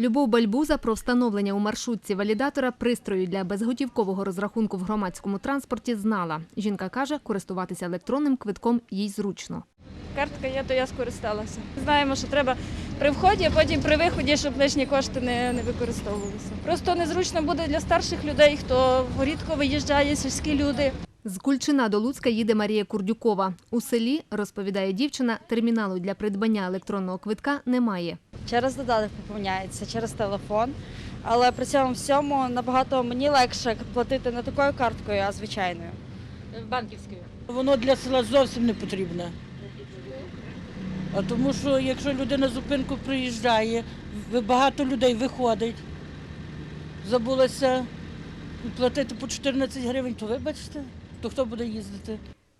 Любов Бальбуза про встановлення у маршрутці валідатора пристрою для безготівкового розрахунку в громадському транспорті знала. Жінка каже, користуватися електронним квитком їй зручно. Картка є, то я скористалася. Знаємо, що треба при вході, а потім при виході, щоб лишні кошти не, не використовувалися. Просто незручно буде для старших людей, хто рідко виїжджає, сільські люди. З Кульчина до Луцька їде Марія Курдюкова. У селі, розповідає дівчина, терміналу для придбання електронного квитка немає. Через додаток поповняється, через телефон. Але при цьому всьому набагато мені легше платити не такою карткою, а звичайною. Банківською. Воно для села зовсім не потрібне. А тому що якщо людина зупинку приїжджає, багато людей виходить, забулося платити по 14 гривень, то вибачте, то хто буде їздити?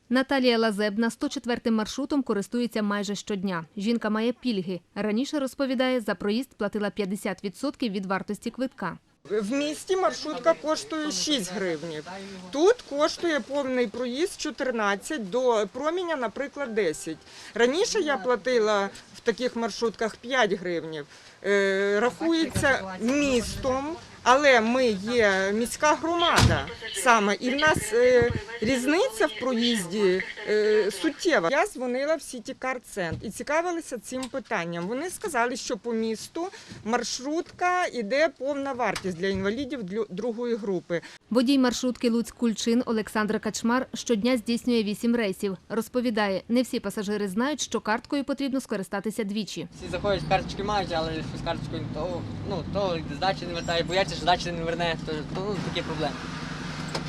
Наталія Лазебна 104-м маршрутом користується майже щодня. Жінка має пільги. Раніше, розповідає, за проїзд платила 50% від вартості квитка. В місті маршрутка коштує 6 гривнів. Тут коштує повний проїзд 14, до проміня, наприклад, 10. Раніше я платила в таких маршрутках 5 гривнів. Е, рахується містом, але ми є міська громада саме, і в нас е, різниця в проїзді е, суттєва. Я дзвонила в Сіті Кар Центр і цікавилася цим питанням. Вони сказали, що по місту маршрутка іде повна вартість для інвалідів для другої групи. Водій маршрутки Луцьк-Кульчин Олександр Качмар щодня здійснює 8 рейсів. Розповідає, не всі пасажири знають, що карткою потрібно скористатися двічі. Всі заходять, карточки мають, але щось карточкою то, ну, то здачі не вертає, бояться, що здачі не верне, то, то ну, такі проблеми.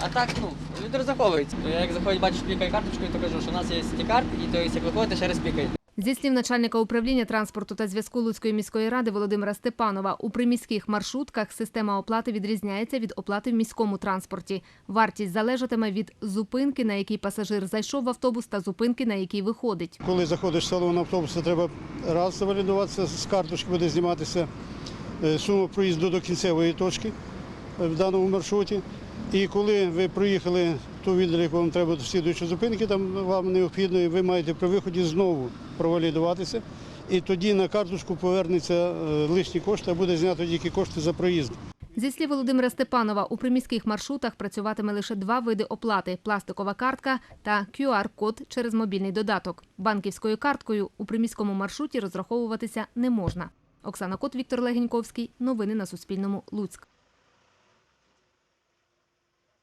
А так, ну, люди розраховуються. Я як заходять, бачиш, пікає карточкою, то кажу, що у нас є сіті-карт, і то як виходите, ще раз пікаєте. Зі слів начальника управління транспорту та зв'язку Луцької міської ради Володимира Степанова, у приміських маршрутках система оплати відрізняється від оплати в міському транспорті. Вартість залежатиме від зупинки, на якій пасажир зайшов в автобус, та зупинки, на якій виходить. Коли заходиш в салон автобуса, треба раз завалідуватися, з карточки буде зніматися е, сума проїзду до кінцевої точки в даному маршруті. І коли ви проїхали ту відділ, яку вам треба до слідуючої зупинки, там вам необхідно, і ви маєте при виході знову провалідуватися. І тоді на карточку повернеться е, лишні кошти, а буде знято тільки кошти за проїзд. Зі слів Володимира Степанова, у приміських маршрутах працюватиме лише два види оплати – пластикова картка та QR-код через мобільний додаток. Банківською карткою у приміському маршруті розраховуватися не можна. Оксана Кот, Віктор Легеньковський. Новини на Суспільному. Луцьк.